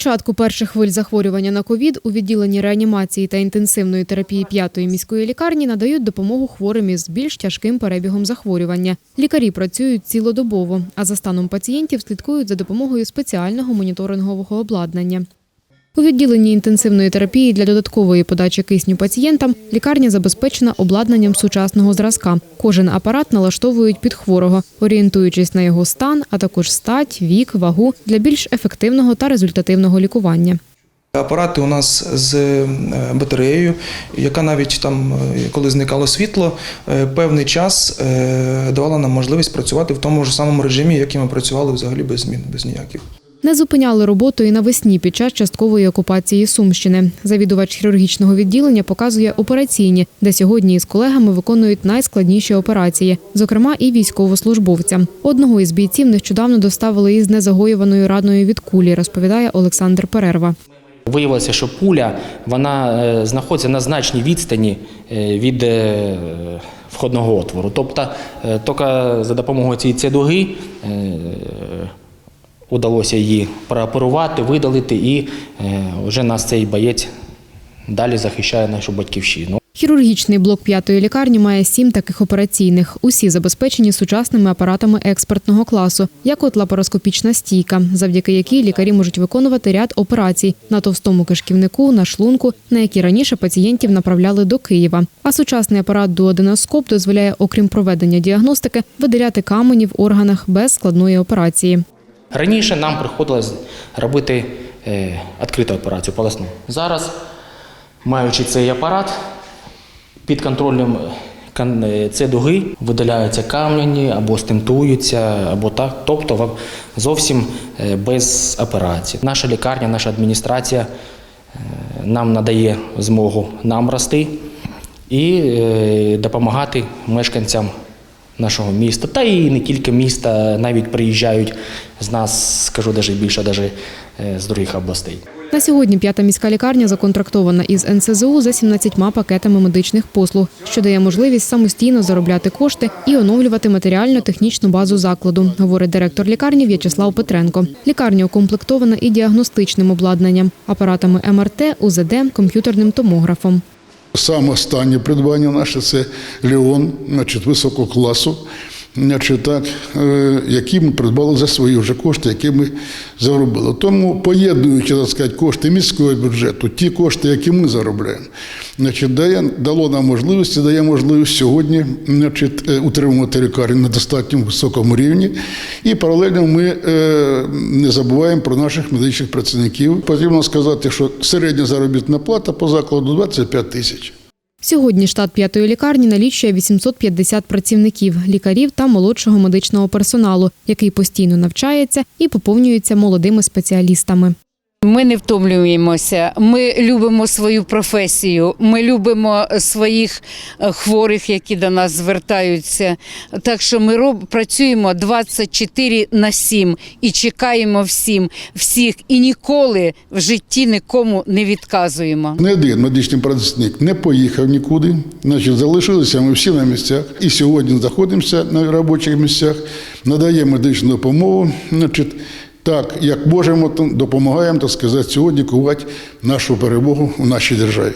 початку перших хвиль захворювання на ковід у відділенні реанімації та інтенсивної терапії п'ятої міської лікарні надають допомогу хворим із більш тяжким перебігом захворювання. Лікарі працюють цілодобово, а за станом пацієнтів слідкують за допомогою спеціального моніторингового обладнання. У відділенні інтенсивної терапії для додаткової подачі кисню пацієнтам лікарня забезпечена обладнанням сучасного зразка. Кожен апарат налаштовують під хворого, орієнтуючись на його стан, а також стать, вік, вагу для більш ефективного та результативного лікування. Апарати у нас з е, батареєю, яка навіть там, е, коли зникало світло, е, певний час давала нам можливість працювати в тому ж самому режимі, як і ми працювали взагалі без змін, без ніяких. Не зупиняли роботу і навесні під час часткової окупації Сумщини. Завідувач хірургічного відділення показує операційні, де сьогодні із колегами виконують найскладніші операції, зокрема і військовослужбовцям. Одного із бійців нещодавно доставили із незагоюваною раною від кулі, розповідає Олександр Перерва. Виявилося, що пуля вона е, знаходиться на значній відстані е, від е, входного отвору. Тобто, тільки за допомогою цієї цедуги е, удалося її прооперувати, видалити, і е, вже нас цей боєць далі захищає нашу батьківщину. Хірургічний блок п'ятої лікарні має сім таких операційних. Усі забезпечені сучасними апаратами експертного класу, як от лапароскопічна стійка, завдяки якій лікарі можуть виконувати ряд операцій на товстому кишківнику, на шлунку, на які раніше пацієнтів направляли до Києва. А сучасний апарат дуоденоскоп дозволяє, окрім проведення діагностики, виділяти камені в органах без складної операції. Раніше нам приходилось робити е, відкриту операцію полосну. Зараз, маючи цей апарат, під контролем кон- е, цедуги видаляються камені або стентуються, або так, тобто зовсім е, без операції. Наша лікарня, наша адміністрація нам надає змогу нам рости і допомагати мешканцям нашого міста, та і не тільки міста, навіть приїжджають з нас, скажу навіть більше, навіть з других областей. На сьогодні п'ята міська лікарня законтрактована із НСЗУ за 17 пакетами медичних послуг, що дає можливість самостійно заробляти кошти і оновлювати матеріально-технічну базу закладу, говорить директор лікарні В'ячеслав Петренко. Лікарня укомплектована і діагностичним обладнанням, апаратами МРТ, УЗД, комп'ютерним томографом. Саме останнє придбання наше це Леон, значить, високого класу, значить, так, е, які ми придбали за свої вже кошти, які ми заробили. Тому, поєднуючи так сказати, кошти міського бюджету, ті кошти, які ми заробляємо, значить, дає, дало нам можливість, дає можливість сьогодні значить, е, утримувати лікарню на достатньо високому рівні. І паралельно ми е, не забуваємо про наших медичних працівників. Потрібно сказати, що середня заробітна плата по закладу 25 тисяч. Сьогодні штат п'ятої лікарні налічує 850 працівників, лікарів та молодшого медичного персоналу, який постійно навчається і поповнюється молодими спеціалістами. Ми не втомлюємося. Ми любимо свою професію. Ми любимо своїх е, хворих, які до нас звертаються. Так що ми роб, працюємо 24 на 7 і чекаємо всім, всіх, і ніколи в житті нікому не відказуємо. Не один медичний працівник не поїхав нікуди, значить, залишилися ми всі на місцях. І сьогодні знаходимося на робочих місцях, надаємо медичну допомогу. Значить, так, як можемо, допомагаємо, так сказати, сьогодні кувати нашу перемогу у нашій державі.